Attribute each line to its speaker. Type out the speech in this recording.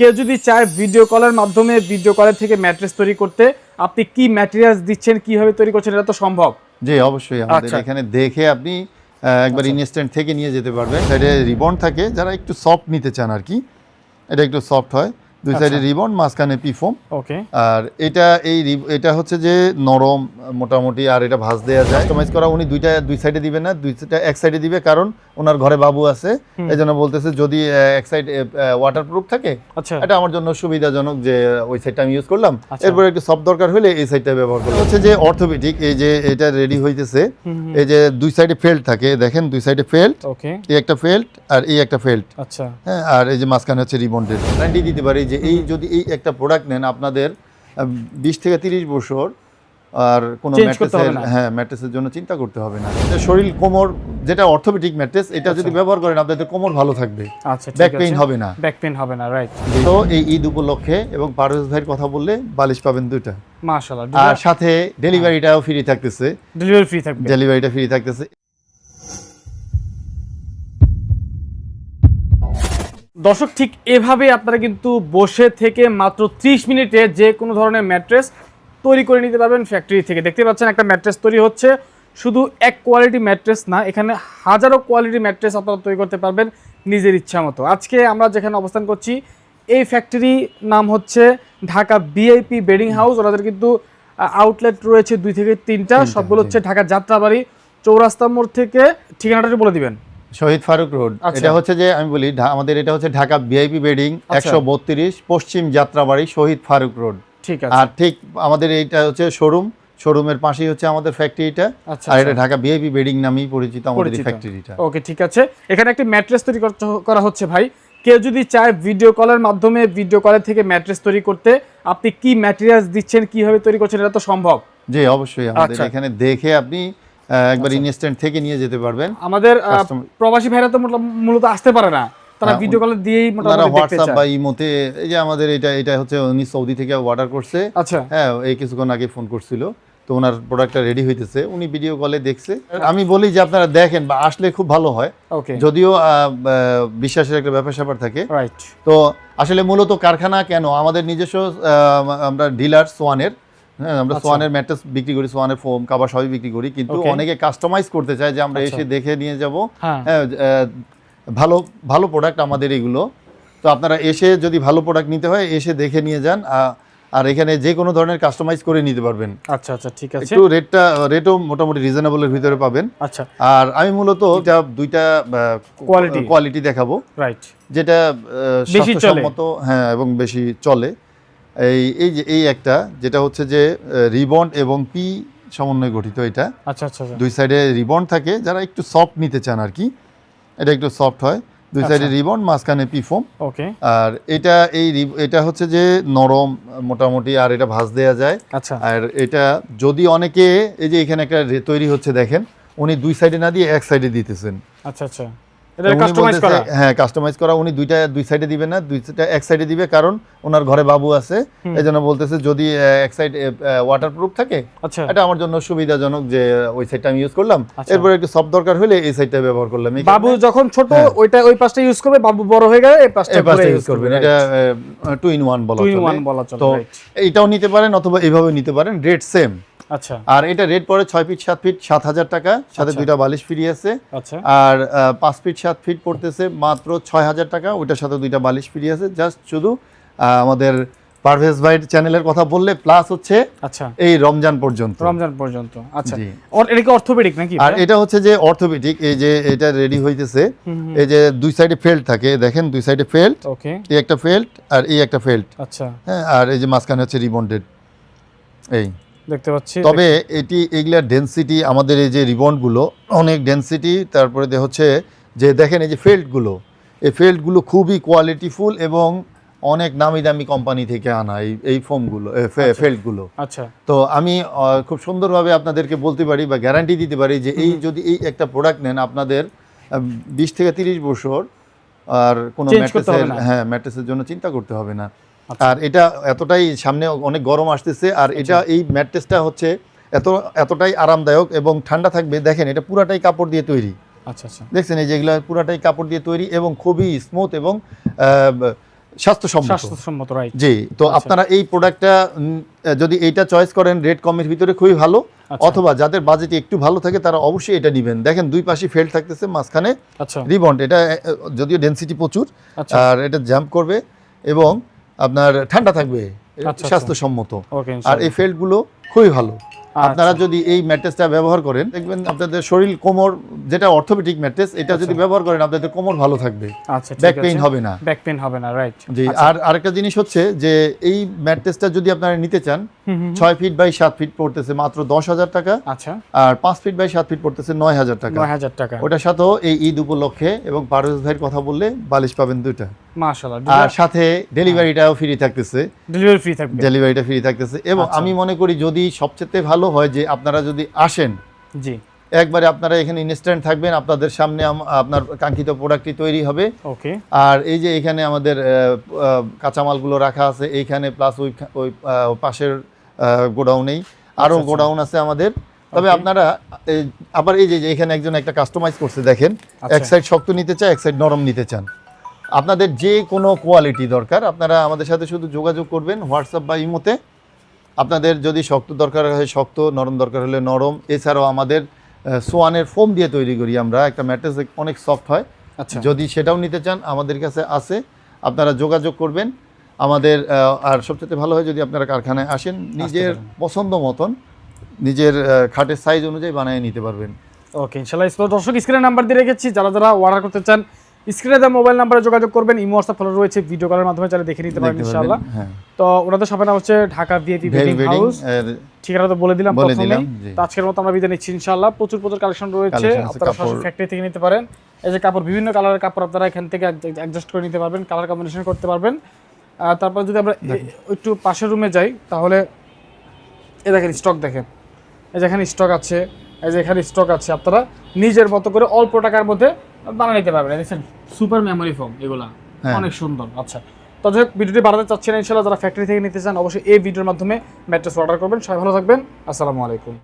Speaker 1: কেউ যদি চায় ভিডিও কলের মাধ্যমে ভিডিও কলের থেকে ম্যাট্রেস তৈরি করতে আপনি কি ম্যাটেরিয়াল দিচ্ছেন কীভাবে তৈরি করছেন এটা তো সম্ভব।
Speaker 2: জি অবশ্যই আমাদের
Speaker 1: আচ্ছা।
Speaker 2: এখানে দেখে আপনি একবার ইনস্ট্যান্ট থেকে নিয়ে যেতে পারবেন। সাইডে রিবন থাকে যারা একটু সফট নিতে চান আর কি এটা একটু সফট হয়। দুই
Speaker 1: আচ্ছা।
Speaker 2: সাইডে রিবন মাঝখানে পিফোম।
Speaker 1: ওকে।
Speaker 2: আর এটা এই এটা হচ্ছে যে নরম মোটামুটি আর এটা ভাঁজ দেওয়া যায়। কাস্টমাইজ করা উনি দুইটা দুই সাইডে দিবে না দুইটা এক সাইডে দিবে কারণ ওনার ঘরে বাবু আছে। এই জন্য বলতেছে যদি এক সাইড ওয়াটার প্রুফ থাকে
Speaker 1: আচ্ছা।
Speaker 2: এটা আমার জন্য সুবিধাজনক যে ওই সাইডটা আমি ইউজ করলাম।
Speaker 1: আচ্ছা।
Speaker 2: এরপর একটু সফট দরকার হলে এই সাইডটা ব্যবহার করলাম। হচ্ছে যে অর্থোপেডিক এই যে এটা রেডি হইতেছে এই যে দুই সাইডে ফেল্ট থাকে দেখেন দুই সাইডে ফেল্ট
Speaker 1: ওকে।
Speaker 2: এই একটা ফেল্ট আর এই একটা ফেল্ট
Speaker 1: আচ্ছা।
Speaker 2: হ্যাঁ আর এই যে মাঝখানে হচ্ছে রিবন্ডেড দিতে পারি যে এই যদি এই একটা প্রোডাক্ট নেন আপনাদের বিশ থেকে তিরিশ বছর আর কোনো ম্যাট্রেসের হ্যাঁ ম্যাট্রেসের জন্য চিন্তা করতে হবে না। শরীর কোমর যেটা অর্থোপেডিক ম্যাট্রেস এটা যদি ব্যবহার করেন আপনাদের কোমর ভালো থাকবে।
Speaker 1: আচ্ছা
Speaker 2: ব্যাক পেইন হবে না।
Speaker 1: ব্যাক পেইন হবে না রাইট
Speaker 2: তো এই ঈদ উপলক্ষে এবং পারভেজ ভাইয়ের কথা বললে বালিশ পাবেন দুইটা।
Speaker 1: মাশাআল্লাহ
Speaker 2: আর সাথে ডেলিভারিটাও ফ্রি থাকতেছে।
Speaker 1: ডেলিভারি ফ্রি থাকবে।
Speaker 2: ডেলিভারিটা ফ্রি থাকতেছে।
Speaker 1: দর্শক ঠিক এভাবে আপনারা কিন্তু বসে থেকে মাত্র 30 মিনিটে যে কোনো ধরনের ম্যাট্রেস তৈরি করে নিতে পারবেন ফ্যাক্টরি থেকে। দেখতে পাচ্ছেন একটা ম্যাট্রেস তৈরি হচ্ছে। শুধু এক কোয়ালিটি ম্যাট্রেস না এখানে হাজারো কোয়ালিটি ম্যাট্রেস আপনারা তৈরি করতে পারবেন নিজের ইচ্ছা মতো। আজকে আমরা যেখানে অবস্থান করছি এই ফ্যাক্টরি নাম হচ্ছে ঢাকা বিআইপি বেডিং হাউস ওনাদের কিন্তু আউটলেট রয়েছে দুই থেকে তিনটা। সবগুলো হচ্ছে ঢাকা যাত্রাবাড়ি চৌরাস্তা মোড় থেকে ঠিকানাটা বলে দিবেন।
Speaker 2: শহীদ ফারুক রোড
Speaker 1: আচ্ছা।
Speaker 2: এটা হচ্ছে যে আমি বলি আমাদের এটা হচ্ছে ঢাকা ভিআইপি বেডিং
Speaker 1: আচ্ছা।
Speaker 2: একশো বত্রিশ পশ্চিম যাত্রাবাড়ি শহীদ ফারুক রোড
Speaker 1: ঠিক আছে
Speaker 2: আর ঠিক আমাদের এইটা হচ্ছে শোরুম শোরুমের পাশেই হচ্ছে আমাদের ফ্যাক্টরিটা
Speaker 1: আচ্ছা,
Speaker 2: আর এটা। ঢাকা ভিআইপি বেডিং নামেই পরিচিত আমাদের। ফ্যাক্টরিটা
Speaker 1: ওকে ঠিক আছে এখানে একটি ম্যাট্রেস তৈরি করা হচ্ছে ভাই কেউ যদি চায় ভিডিও কলের মাধ্যমে ভিডিও কলের থেকে ম্যাট্রেস তৈরি করতে আপনি কি ম্যাটেরিয়ালস দিচ্ছেন কীভাবে তৈরি করছেন এটা তো সম্ভব
Speaker 2: জি অবশ্যই আমাদের। এখানে দেখে আপনি একবার ইনস্ট্যান্ট থেকে নিয়ে যেতে পারবেন।
Speaker 1: আমাদের প্রবাসী ভাইরা তো মূলত- আসতে পারে না। তারা
Speaker 2: হ্যাঁ,
Speaker 1: ভিডিও কলে দিয়েই মোটামুটি দেখতে
Speaker 2: হোয়াটসঅ্যাপ বা ইমোতে এই যে আমাদের এটা এটা হচ্ছে উনি সৌদি থেকে অর্ডার করছে।
Speaker 1: আচ্ছা।
Speaker 2: হ্যাঁ এই কিছুক্ষণ আগে ফোন করছিল। তো ওনার প্রোডাক্টটা রেডি হইতেছে। উনি ভিডিও কলে দেখছে। আমি বলি যে আপনারা দেখেন বা আসলে খুব ভালো হয়। যদিও বিশ্বাসের একটা ব্যাপার স্যাপার থাকে।
Speaker 1: রাইট
Speaker 2: তো আসলে মূলত কারখানা কেন? আমাদের নিজস্ব আমরা ডিলার সোয়ানের হ্যাঁ আমরা
Speaker 1: আচ্ছা।
Speaker 2: সোয়ানের ম্যাট্রেস বিক্রি করি সোয়ানের ফোম কাবার সবই বিক্রি করি কিন্তু অনেকে কাস্টমাইজ করতে চায় যে আমরা
Speaker 1: আচ্ছা।
Speaker 2: এসে দেখে নিয়ে যাব।
Speaker 1: হ্যাঁ।
Speaker 2: হ্যাঁ ভালো ভালো প্রোডাক্ট আমাদের এগুলো। তো আপনারা এসে যদি ভালো প্রোডাক্ট নিতে হয় এসে দেখে নিয়ে যান আর এখানে যে কোনো ধরনের কাস্টমাইজ করে নিতে পারবেন।
Speaker 1: আচ্ছা আচ্ছা ঠিক আছে।
Speaker 2: একটু রেটটা রেটও মোটামুটি রিজনেবলের ভিতরে পাবেন।
Speaker 1: আচ্ছা।
Speaker 2: আর আমি মূলত এটা দুইটা
Speaker 1: Quality.
Speaker 2: কোয়ালিটি দেখাবো।
Speaker 1: রাইট
Speaker 2: যেটা
Speaker 1: বেশি চলে।
Speaker 2: হ্যাঁ এবং বেশি চলে। এই এই যে এই একটা যেটা হচ্ছে যে রিবন্ড এবং পি সমন্বয়ে গঠিত এটা।
Speaker 1: আচ্ছা আচ্ছা আচ্ছা।
Speaker 2: দুই সাইডে রিবন্ড থাকে যারা একটু সফট নিতে চান আর কি। এটা একটু সফট হয়। দুই সাইডে রিবন মাঝখানে পি ফোম
Speaker 1: ওকে।
Speaker 2: আর এটা এই এটা হচ্ছে যে নরম মোটামুটি আর এটা ভাঁজ দেওয়া যায়।
Speaker 1: আচ্ছা।
Speaker 2: আর এটা যদি অনেকে এই যে এখানে একটা তৈরি হচ্ছে দেখেন উনি দুই সাইডে না দিয়ে এক সাইডে দিতেছেন।
Speaker 1: আচ্ছা আচ্ছা। এটা কাস্টমাইজ করা।
Speaker 2: হ্যাঁ কাস্টমাইজ করা। উনি দুইটা দুই সাইডে দিবে না দুইটা এক সাইডে দিবে কারণ ওনার ঘরে বাবু আছে। এই জন্য বলতেছে যদি এক সাইড ওয়াটার প্রুফ থাকে
Speaker 1: আচ্ছা।
Speaker 2: এটা আমার জন্য সুবিধাজনক যে ওই সাইডটা আমি ইউজ করলাম।
Speaker 1: আচ্ছা।
Speaker 2: এরপর একটু সফট দরকার হলে এই সাইডটা ব্যবহার করলাম।
Speaker 1: বাবু যখন ছোট
Speaker 2: হ্যাঁ।
Speaker 1: ওইটা ওই পাশটা ইউজ করবে বাবু বড় হয়ে গেলে এই পাশটা
Speaker 2: ইউজ করবেন এটা টু ইন ওয়ান বলা
Speaker 1: টু ইন
Speaker 2: চলে।
Speaker 1: ওয়ান বলা চলে
Speaker 2: তো. এইটাও নিতে পারেন অথবা এইভাবে নিতে পারেন। রেট সেম
Speaker 1: আচ্ছা।
Speaker 2: আর এটা রেট পড়ে ছয় ফিট সাত ফিট সাত হাজার টাকা। সাথে
Speaker 1: আচ্ছা।
Speaker 2: দুইটা বালিশ ফ্রি আছে।
Speaker 1: আচ্ছা।
Speaker 2: আর পাঁচ ফিট সাত ফিট পড়তেছে মাত্র ছয় হাজার টাকা। ওইটার সাথে দুইটা বালিশ ফ্রি আছে। জাস্ট শুধু আমাদের পারভেজ ভাইয়ের চ্যানেলের কথা বললে প্লাস হচ্ছে
Speaker 1: আচ্ছা।
Speaker 2: এই রমজান পর্যন্ত।
Speaker 1: রমজান পর্যন্ত। আচ্ছা। এটা কি অর্থোপেডিক নাকি
Speaker 2: আর এটা? হচ্ছে যে অর্থোপেডিক। এই যে এটা রেডি হইতেছে। এই যে দুই সাইডে ফেল্ট থাকে। দেখেন দুই সাইডে ফেল্ট
Speaker 1: ওকে
Speaker 2: এই একটা ফেল্ট আর এই একটা ফেল্ট
Speaker 1: আচ্ছা।
Speaker 2: হ্যাঁ আর এই যে মাঝখানে হচ্ছে রিবন্ডেড। এই।
Speaker 1: দেখতে পাচ্ছি।
Speaker 2: তবে এটি এগুলার ডেন্সিটি আমাদের এই যে রিবনগুলো অনেক ডেন্সিটি তারপরে হচ্ছে যে দেখেন এই যে ফেল্টগুলো এই ফেল্টগুলো খুবই কোয়ালিটিফুল এবং অনেক নামি দামি কোম্পানি থেকে আনা এই এই ফোমগুলো ফেল্টগুলো
Speaker 1: আচ্ছা।
Speaker 2: তো আমি খুব সুন্দরভাবে আপনাদেরকে বলতে পারি বা গ্যারান্টি দিতে পারি যে এই যদি এই একটা প্রোডাক্ট নেন আপনাদের বিশ থেকে তিরিশ বছর আর কোনো ম্যাট্রেসের হ্যাঁ ম্যাট্রেসের জন্য চিন্তা করতে হবে না।
Speaker 1: আচ্ছা।
Speaker 2: আর এটা এতটাই সামনে অনেক গরম আসতেছে আর এটা এই ম্যাট্রেসটা হচ্ছে এত এতটাই আরামদায়ক এবং ঠান্ডা থাকবে। দেখেন এটা পুরাটাই কাপড় দিয়ে তৈরি।
Speaker 1: আচ্ছা আচ্ছা।
Speaker 2: দেখছেন এই যেগুলো পুরাটাই কাপড় দিয়ে তৈরি এবং খুবই স্মুথ এবং স্বাস্থ্যসম্মত।
Speaker 1: স্বাস্থ্যসম্মত রাইট
Speaker 2: জি তো
Speaker 1: আচ্ছা।
Speaker 2: আপনারা এই প্রোডাক্টটা যদি এইটা চয়েস করেন রেড কমের ভিতরে খুবই ভালো।
Speaker 1: আচ্ছা।
Speaker 2: অথবা যাদের বাজেট একটু ভালো থাকে তারা অবশ্যই এটা নেবেন। দেখেন দুই পাশে ফেল থাকতেছে মাঝখানে
Speaker 1: আচ্ছা।
Speaker 2: রিবন্ড। এটা যদিও ডেনসিটি প্রচুর
Speaker 1: আচ্ছা।
Speaker 2: আর এটা জাম্প করবে এবং আপনার ঠান্ডা থাকবে
Speaker 1: আচ্ছা।
Speaker 2: স্বাস্থ্যসম্মত আর এই ফেল্টগুলো খুবই ভালো
Speaker 1: আচ্ছা।
Speaker 2: আপনারা যদি এই ম্যাট্রেসটা ব্যবহার করেন দেখবেন আপনাদের শরীর কোমর যেটা অর্থোপেডিক ম্যাট্রেস এটা যদি ব্যবহার করেন আপনাদের কোমর ভালো থাকবে।
Speaker 1: আচ্ছা
Speaker 2: ব্যাক পেইন হবে না।
Speaker 1: ব্যাক পেইন হবে না রাইট
Speaker 2: জি আর আরেকটা জিনিস হচ্ছে যে এই ম্যাট্রেসটা যদি আপনারা নিতে চান ছয় ফিট বাই সাত ফিট পড়তেছে মাত্র দশ হাজার টাকা।
Speaker 1: আচ্ছা।
Speaker 2: আর পাঁচ ফিট বাই সাত ফিট পড়তেছে নয় হাজার টাকা।
Speaker 1: নয় হাজার টাকা।
Speaker 2: ওটার সাথেও এই ঈদ উপলক্ষে এবং পারভেজ ভাইয়ের কথা বললে বালিশ পাবেন দুইটা। আর সাথে ডেলিভারিটাও ফ্রি থাকতেছে।
Speaker 1: ডেলিভারি ফ্রি থাকবে।
Speaker 2: ডেলিভারিটা ফ্রি থাকতেছে। এবং
Speaker 1: আচ্ছা।
Speaker 2: আমি মনে করি যদি সবচেয়ে ভালো হয় যে আপনারা যদি আসেন
Speaker 1: জি।
Speaker 2: একবারে আপনারা এখানে ইনস্ট্যান্ট থাকবেন আপনাদের সামনে আপনার কাঙ্ক্ষিত প্রোডাক্টটি তৈরি হবে।
Speaker 1: ওকে।
Speaker 2: আর এই যে এখানে আমাদের কাঁচামালগুলো রাখা আছে এইখানে প্লাস ওই ওই পাশের গোডাউনেই আরও
Speaker 1: আচ্ছা।
Speaker 2: গোডাউন আছে আমাদের। তবে আপনারা এই, আবার এই যে যে এখানে একজন একটা কাস্টমাইজ করছে দেখেন
Speaker 1: আচ্ছা।
Speaker 2: এক সাইড শক্ত নিতে চায় এক সাইড নরম নিতে চান। আপনাদের যে কোনো কোয়ালিটি দরকার আপনারা আমাদের সাথে শুধু যোগাযোগ করবেন হোয়াটসঅ্যাপ বা ইমোতে। আপনাদের যদি শক্ত দরকার হয় শক্ত নরম দরকার হলে নরম। এছাড়াও আমাদের সোয়ানের ফোম দিয়ে তৈরি করি আমরা। একটা ম্যাট্রেস অনেক সফট হয়।
Speaker 1: আচ্ছা।
Speaker 2: যদি সেটাও নিতে চান আমাদের কাছে আছে। আপনারা যোগাযোগ করবেন। আমাদের আর সবচেয়ে ভালো হয় যদি আপনারা কারখানায় আসেন নিজের পছন্দ মতন নিজের খাটের সাইজ অনুযায়ী বানিয়ে নিতে পারবেন।
Speaker 1: ওকে ইনশাআল্লাহ। ইসলাম দর্শক স্ক্রিনে নাম্বার দিয়ে রেখেছি। যারা যারা অর্ডার করতে চান স্ক্রিনে দেওয়া মোবাইল নাম্বারে যোগাযোগ করবেন ইমো হোয়াটসঅ্যাপ ফলো রয়েছে ভিডিও কলের মাধ্যমে চাইলে দেখে নিতে পারেন ইনশাআল্লাহ।
Speaker 2: হ্যাঁ।
Speaker 1: তো ওনাদের সবার নাম হচ্ছে ঢাকা ভিআইপি ওয়েডিং হাউস ঠিকানা তো বলে দিলাম
Speaker 2: দিলাম,
Speaker 1: তো আজকের মতো আমরা বিদায় নিচ্ছি ইনশাআল্লাহ। প্রচুর প্রচুর কালেকশন রয়েছে। আপনারা সরাসরি ফ্যাক্টরি থেকে নিতে পারেন। এই যে কাপড় বিভিন্ন কালারের কাপড় আপনারা এখান থেকে অ্যাডজাস্ট করে নিতে পারবেন কালার কম্বিনেশন করতে পারবেন। আর তারপর যদি আমরা একটু পাশের রুমে যাই তাহলে এ দেখেন স্টক দেখেন। এই যে এখানে স্টক আছে এই যে এখানে স্টক আছে আপনারা নিজের মতো করে অল্প টাকার মধ্যে বানিয়ে নিতে পারবেন। দেখছেন সুপার মেমোরি ফোম এগুলা।
Speaker 2: হ্যাঁ।
Speaker 1: অনেক সুন্দর আচ্ছা। তো যাই হোক, ভিডিওটি বাড়াতে চাচ্ছি না ইনশাল্লাহ যারা ফ্যাক্টরি থেকে নিতে চান অবশ্যই এই ভিডিওর মাধ্যমে ম্যাট্রেস অর্ডার করবেন। সবাই ভালো থাকবেন আসসালামু আলাইকুম।